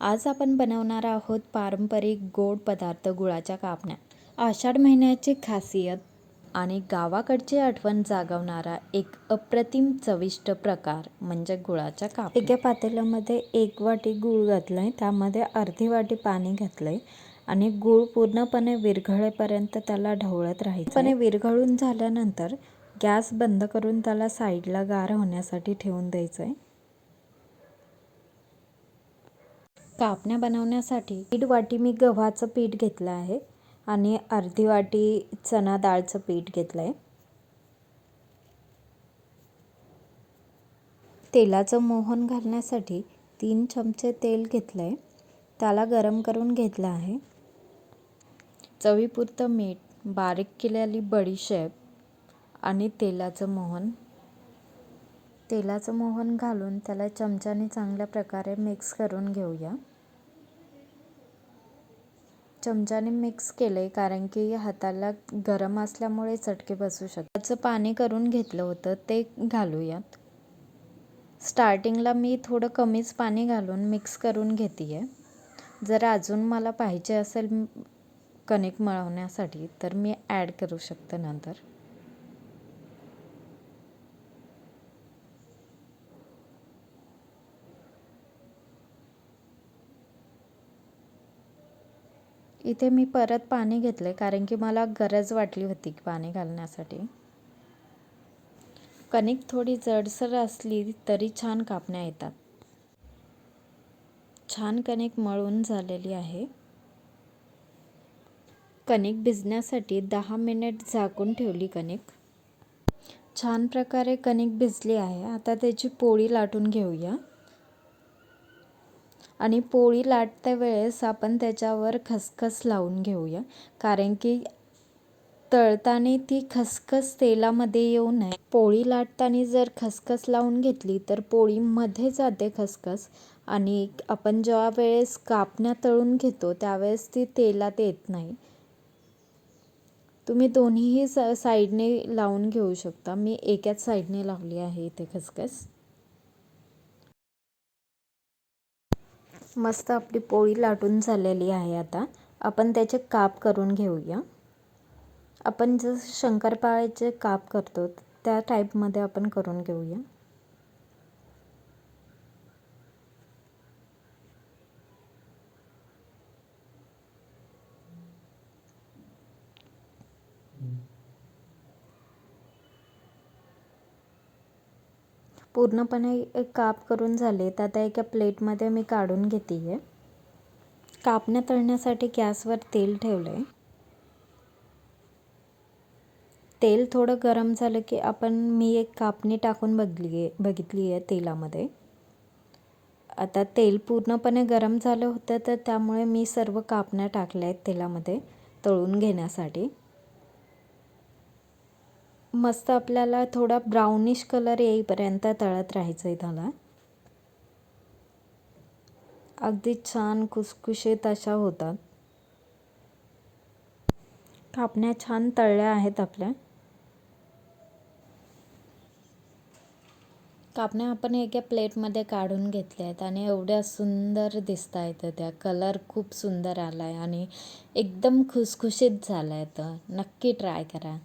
आज आपण बनवणार आहोत पारंपरिक गोड पदार्थ गुळाच्या कापण्या आषाढ महिन्याची खासियत आणि गावाकडची आठवण जागवणारा एक अप्रतिम चविष्ट प्रकार म्हणजे गुळाच्या काप. एका पातेल्यामध्ये एक वाटी गूळ घातलं आहे त्यामध्ये अर्धी वाटी पाणी घातलं आहे आणि गूळ पूर्णपणे विरघळेपर्यंत त्याला ढवळत राहायचं. पण विरघळून झाल्यानंतर गॅस बंद करून त्याला साईडला गार होण्यासाठी ठेवून द्यायचं आहे कापण्या बनवण्यासाठी दीड वाटी मी गव्हाचं पीठ घेतलं आहे आणि अर्धी वाटी चना डाळचं पीठ घेतलं आहे. तेलाचं मोहन घालण्यासाठी तीन चमचे तेल घेतलं आहे. त्याला गरम करून घेतलं आहे. चवीपुरतं मीठ बारीक केलेली बडीशेप आणि तेलाचं मोहन तेलाचं मोहन घालून त्याला चमच्याने चांगल्या प्रकारे मिक्स करून घेऊया. चमच्याने मिक्स केले कारण की हाताला गरम असल्यामुळे चटके बसू शकतात. त्याचं पाणी करून घेतलं होतं ते घालूयात. स्टार्टिंगला मी थोडं कमीच पाणी घालून मिक्स करून घेते आहे जर अजून मला पाहिजे असेल कणिक मळवण्यासाठी तर मी ॲड करू शकते नंतर. इथे मी परत पाणी घेतलं कारण की मला गरज वाटली होती पाणी घालण्यासाठी. कणिक थोडी जडसर असली तरी छान कापण्या येतात. छान कणिक मळून झालेली आहे. कणिक भिजण्यासाठी दहा मिनिट झाकून ठेवली कणिक. छान प्रकारे कणिक भिजली आहे. आता त्याची पोळी लाटून घेऊया. आणि पोळी लाटत्या वेळेस आपण त्याच्यावर खसखस लावून घेऊया. कारण की तळताना ती खसखस तेलामध्ये येऊ नये. पोळी लाटताना जर खसखस लावून घेतली तर पोळीमध्ये जाते खसखस. आणि आपण जेव्हा वेळेस कापण्या तळून घेतो त्यावेळेस ती तेलात येत नाही. तुम्ही दोन्हीही साईडने लावून घेऊ शकता. मी एकाच साईडने लावली आहे इथे खसखस. मस्त आपली पोळी लाटून झालेली आहे आता. आपण त्याचे काप करून घेऊया. आपण जसं शंकरपाळ्याचे काप करतो त्या टाईपमध्ये आपण करून घेऊया. पूर्णपणे काप करून झाले. तर आता एका प्लेटमध्ये मी काढून घेते आहे कापण्या तळण्यासाठी गॅसवर तेल ठेवलं आहे तेल थोडं गरम झालं की आपण मी एक कापणी टाकून बघली आहे बघितली आहे तेलामध्ये. आता तेल पूर्णपणे गरम झालं होतं तर त्यामुळे मी सर्व कापण्या टाकल्या आहेत तेलामध्ये तळून घेण्यासाठी. मस्त आपल्याला थोडा ब्राउनिश कलर येईपर्यंत तळत राहायचं आहे त्याला. अगदी छान खुसखुशीत अशा होतात. कापण्या छान तळल्या आहेत आपल्या. कापण्या आपण एका प्लेटमध्ये काढून घेतल्या आहेत आणि एवढ्या सुंदर दिसत आहेत त्या कलर खूप सुंदर आला आहे आणि एकदम खुसखुशीत झाला आहे तर नक्की ट्राय करा.